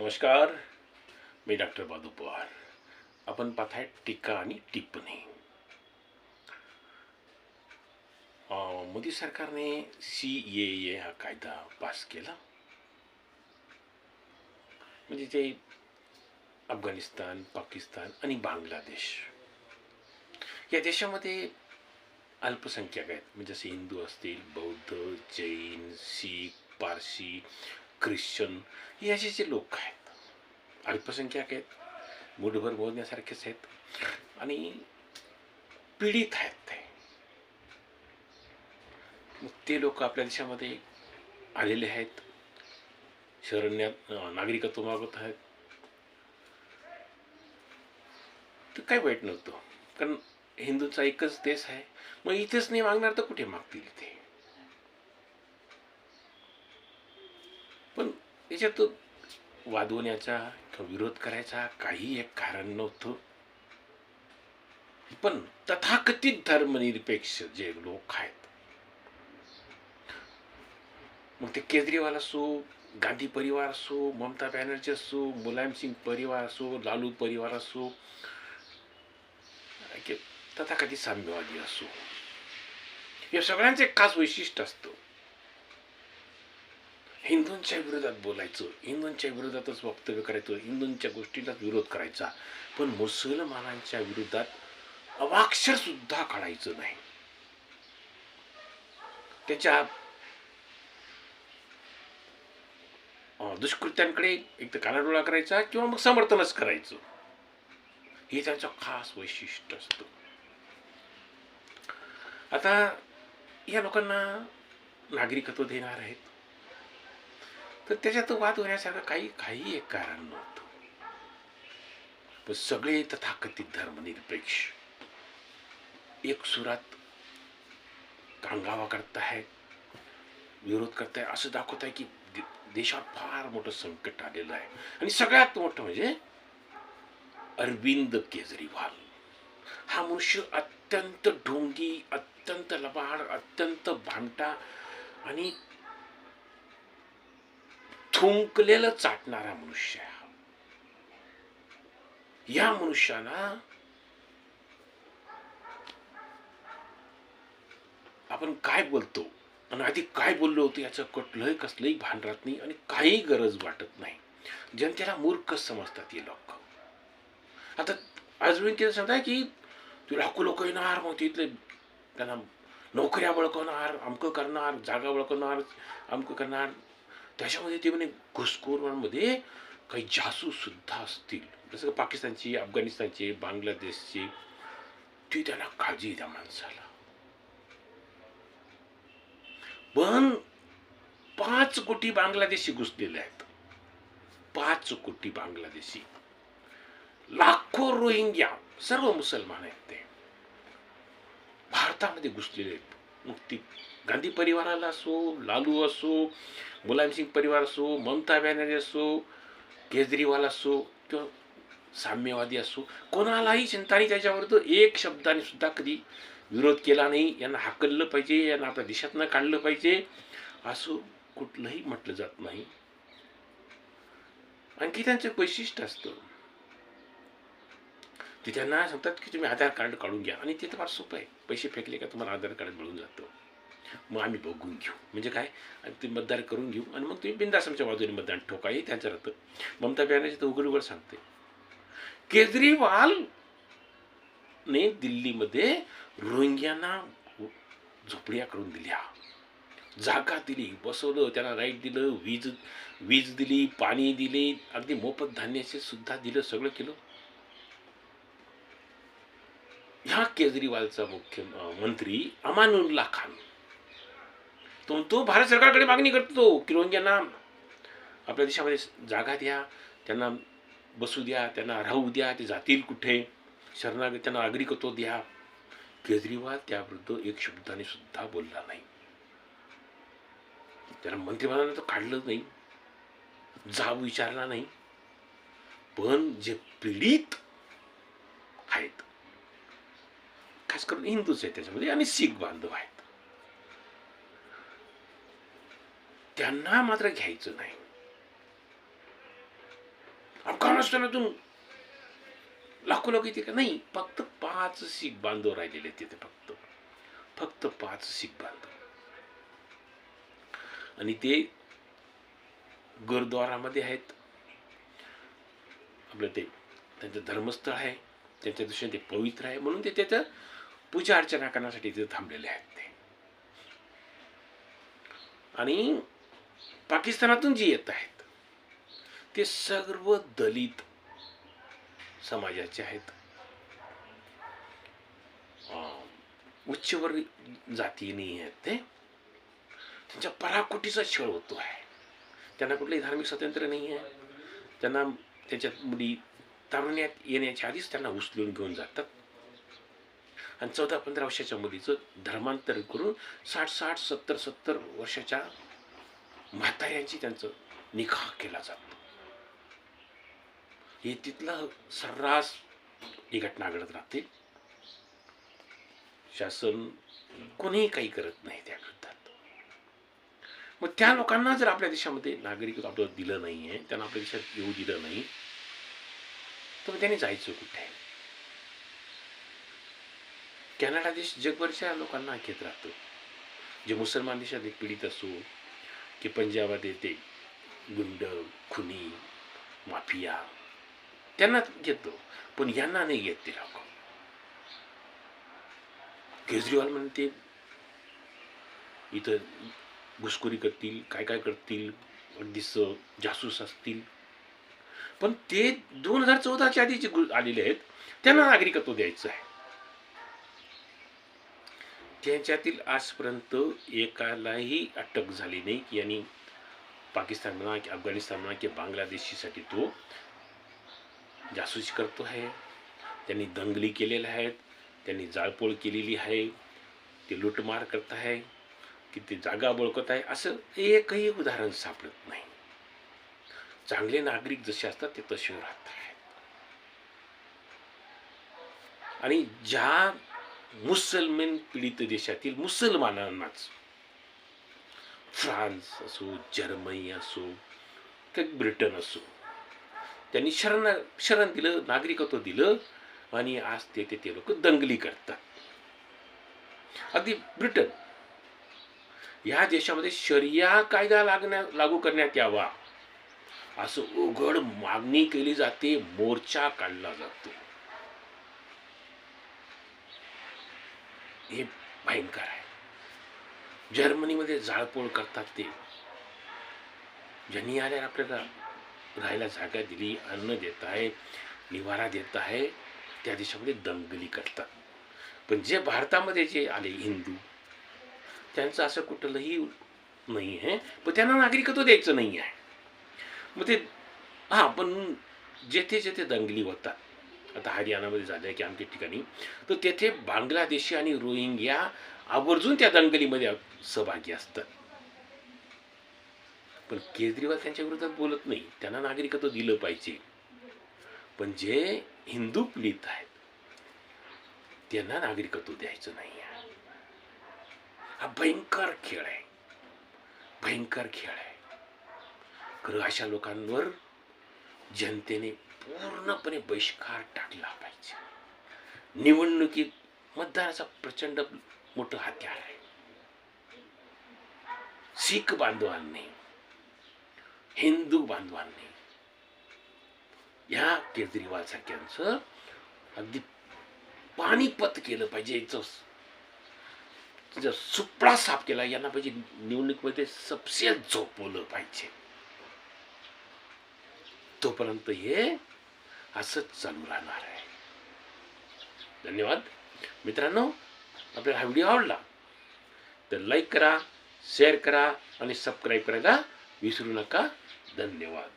नमस्कार मी डॉक्टर बादू पवार. आपण पाहताय टीका आणि टिप्पणी. मोदी सरकारने सी ए ए हा कायदा पास केला. म्हणजे ते अफगाणिस्तान पाकिस्तान आणि बांगलादेश या देशामध्ये अल्पसंख्याक आहेत. म्हणजे जसे हिंदू असतील बौद्ध जैन शीख पारसी ख्रिश्चन हे असे जे लोक आहेत अल्पसंख्याक आहेत मुठभर बोलण्यासारखेच आहेत आणि पीडित आहेत ते मग ते लोक आपल्या देशामध्ये आलेले आहेत शरण्यात नागरिकत्व मागत आहेत तर काय वाईट नव्हतं कारण हिंदूचा एकच देश आहे मग इथेच नाही मागणार तर कुठे मागतील ते पण याच्यात वादवण्याचा किंवा विरोध करायचा काही एक कारण नव्हतं. पण तथाकथित धर्मनिरपेक्ष जे लोक आहेत मग ते केजरीवाल असो गांधी परिवार असो ममता बॅनर्जी असो मुलायम सिंग परिवार असो लालू परिवार असो तथाकथित साम्यवादी असो या सगळ्यांचं एक खास वैशिष्ट्य असतं. हिंदूंच्या विरोधात बोलायचं हिंदूंच्या विरोधातच वक्तव्य करायचं हिंदूंच्या गोष्टीलाच विरोध करायचा. पण मुसलमानांच्या विरोधात अवाक्षर सुद्धा काढायचं नाही. त्याच्या दुष्कृत्यांकडे एक तर कानाडोळा करायचा किंवा मग समर्थनच करायचं. हे त्यांचं खास वैशिष्ट्य असतं. आता या लोकांना नागरिकत्व देणार आहेत. तर त्याच्यात वाद होण्यासारखं काही काही एक कारण नव्हतं. पण सगळे तथाकथित धर्मनिरपेक्ष. एक सुरात कांगावा करताय विरोध करताय असं दाखवत आहे की देशात फार मोठं संकट आलेलं आहे. आणि सगळ्यात मोठं म्हणजे अरविंद केजरीवाल. हा मनुष्य अत्यंत ढोंगी अत्यंत लबाड अत्यंत भामटा आणि थुंकलेलं चाटणारा मनुष्य हा. या मनुष्याला आपण काय बोलतो? आणि आधी काय बोललो होतो याचं कुठलंही कसलंही भान राहत नाही आणि काही गरज वाटत नाही. जनतेला मूर्ख समजतात हे लोक. आता अजून ते सांगताय की तू लाखो लोक येणार मग तिथले त्यांना नोकऱ्या बळकवणार अमकं करणार जागा बळकवणार अमकं करणार त्याच्यामध्ये ते म्हणे घुसखोरांमध्ये काही जासूसुद्धा असतील. जसं का पाकिस्तानची अफगाणिस्तानची बांगलादेशची ती त्याला काळजी त्या माणसाला. पण पाच कोटी बांगलादेशी घुसलेले आहेत. पाच कोटी बांगलादेशी. लाखो रोहिंग्या सर्व मुसलमान आहेत ते. भारतामध्ये घुसलेले आहेत. मग ती गांधी परिवाराला असो लालू असो मुलायम सिंग परिवार असो ममता बॅनर्जी असो केजरीवाल असो किंवा साम्यवादी असो कोणालाही चिंता नाही त्याच्यावर तो एक शब्दाने सुद्धा कधी विरोध केला नाही. यांना हाकललं पाहिजे यांना आपल्या देशातनं काढलं पाहिजे असं कुठलंही म्हटलं जात नाही. आणखी त्यांचं वैशिष्ट्य असतं. ते त्यांना सांगतात की तुम्ही आधार कार्ड काढून घ्या. आणि ते तर फार सोपं आहे. पैसे फेकले का तुम्हाला आधार कार्ड मिळून जातं. मग आम्ही बघून घेऊ. म्हणजे काय? आणि ते मतदार करून घेऊ. आणि मग तुम्ही बिंदास आमच्या बाजूने मतदान ठोका. हे त्यांचं राहतं. ममता बॅनर्जी तर उघड उघड सांगते. केजरीवाल ने दिल्लीमध्ये रोहिंग्यांना झोपड्या करून दिल्या. जागा दिली. बसवलं. त्याला राईट दिलं. वीज वीज दिली. पाणी दिले. अगदी मोफत धान्याचे सुद्धा दिलं. सगळं केलं. ह्या केजरीवालचा मुख्य मंत्री अमानुल्ला खान. तो तो भारत सरकारकडे मागणी करतो की रोहिंग्यांना आपल्या देशामध्ये जागा द्या त्यांना बसू द्या त्यांना राहू द्या ते जातील कुठे? शरणागत त्यांना नागरिकत्व द्या. केजरीवाल त्याविरुद्ध एक शब्दाने सुद्धा बोलला नाही. त्याला मंत्रिमंडळानं तर काढलं नाही. जाब विचारला नाही. पण जे पीडित आहेत खास करून हिंदूच आहे त्याच्यामध्ये आणि शीख बांधव आहेत त्यांना मात्र घ्यायचं नाही अफगाणिस्तानातून लाखो लोक येते का नाही फक्त पाच शीख बांधव राहिलेले आहेत तिथे फक्त फक्त पाच शीख बांधव आणि ते गुरुद्वारामध्ये आहेत आपलं ते त्यांचं धर्मस्थळ आहे त्यांच्या दृष्टीने ते पवित्र आहे म्हणून ते त्याचं पूजा अर्चना करण्यासाठी तिथे थांबलेले आहेत ते. आणि पाकिस्तानातून जे येत आहेत ते सर्व दलित समाजाचे आहेत. अं, उच्चवर्ग जाती नाही आहेत ते. त्यांच्या पराकोटीचा छळ होतो आहे. त्यांना कुठलंही धार्मिक स्वातंत्र्य नाही आहे. त्यांना त्याच्यात मुली तारुण्यात येण्याच्या आधीच त्यांना उचलून घेऊन जातात. आणि चौदा पंधरा वर्षाच्या मुलीचं धर्मांतर करून साठ साठ सत्तर सत्तर वर्षाच्या म्हाताऱ्यांची त्यांचं निकाह केला जातो. हे तिथलं सर्रास ही घटना घडत राहते. शासन कोणीही काही करत नाही त्या विरोधात मग त्या लोकांना जर आपल्या देशामध्ये नागरिकत्व आपल्याला दिलं नाही आहे त्यांना आपल्या देशात येऊ दिलं नाही तर मग त्याने जायचं कुठे कॅनडा देश जगभरच्या लोकांना घेत राहतो. जे मुसलमान देशात एक पीडित असो की पंजाबात येते गुंड खुनी माफिया त्यांना घेतो पण यांना नाही घेत ते लोक. केजरीवाल म्हणते इथं घुसखोरी करतील काय काय करतील अगदीच जासूस असतील पण ते दोन हजार चौदाच्या आधी जे आलेले आहेत त्यांना नागरिकत्व द्यायचं आहे. त्यांच्यातील आजपर्यंत एकालाही अटक झाली नाही की यांनी पाकिस्तान म्हणा की अफगाणिस्तान म्हणा की बांगलादेशीसाठी तो जासूसी करतो आहे. त्यांनी दंगली केलेल्या आहेत त्यांनी जाळपोळ केलेली आहे ते लुटमार करत आहे की ते जागा बळकत आहे असं एकही उदाहरण सापडत नाही. चांगले नागरिक जसे असतात ते तसे राहत आहेत. आणि ज्या मुसलमान पीडित देशातील मुसलमानांनाच फ्रान्स असो जर्मनी असो की ब्रिटन असो त्यांनी शरण शरण दिलं नागरिकत्व दिलं आणि आज ते ते ते लोक दंगली करतात. अगदी ब्रिटन. या देशामध्ये शरिया कायदा लागण्या लागू करण्यात यावा. असं उघड मागणी केली जाते मोर्चा काढला जातो. हे भयंकर आहे. जर्मनीमध्ये जाळपोळ करतात ते. ज्यांनी आल्या आपल्याला राहायला जागा दिली अन्न देत आहे निवारा देत आहे त्या देशामध्ये दंगली करतात. पण जे भारतामध्ये जे आले हिंदू त्यांचं असं कुठलंही नाही आहे. पण त्यांना नागरिकत्व द्यायचं नाही आहे. मग ते हां पण जेथे जेथे दंगली होतात आता हरियाणामध्ये झाल्या की आमच्या ठिकाणी. तर तेथे बांगलादेशी आणि रोहिंग्या आवर्जून त्या दंगलीमध्ये सहभागी असतात. पण केजरीवाल त्यांच्या विरोधात बोलत नाही. त्यांना नागरिकत्व दिलं पाहिजे. पण जे हिंदू पीडित आहेत त्यांना नागरिकत्व द्यायचं नाही हा भयंकर खेळ आहे. भयंकर खेळ आहे. खरं अशा लोकांवर जनतेने पूर्णपणे बहिष्कार टाकला पाहिजे. निवडणुकीत मतदानाचा प्रचंड मोठं हत्यार आहे. शीख बांधवांनी हिंदू बांधवांनी या केजरीवाल सारख्यांचं अगदी पाणीपत केलं पाहिजे. याचं जर सुपडा साफ केला यांना पाहिजे निवडणुकीमध्ये सबसे झोपवलं पाहिजे. तोपर्यंत हे असंच चालू राहणार आहे. धन्यवाद. मित्रांनो आपल्याला हा व्हिडिओ आवडला तर लाईक करा शेअर करा आणि सबस्क्राईब करायला विसरू नका. धन्यवाद.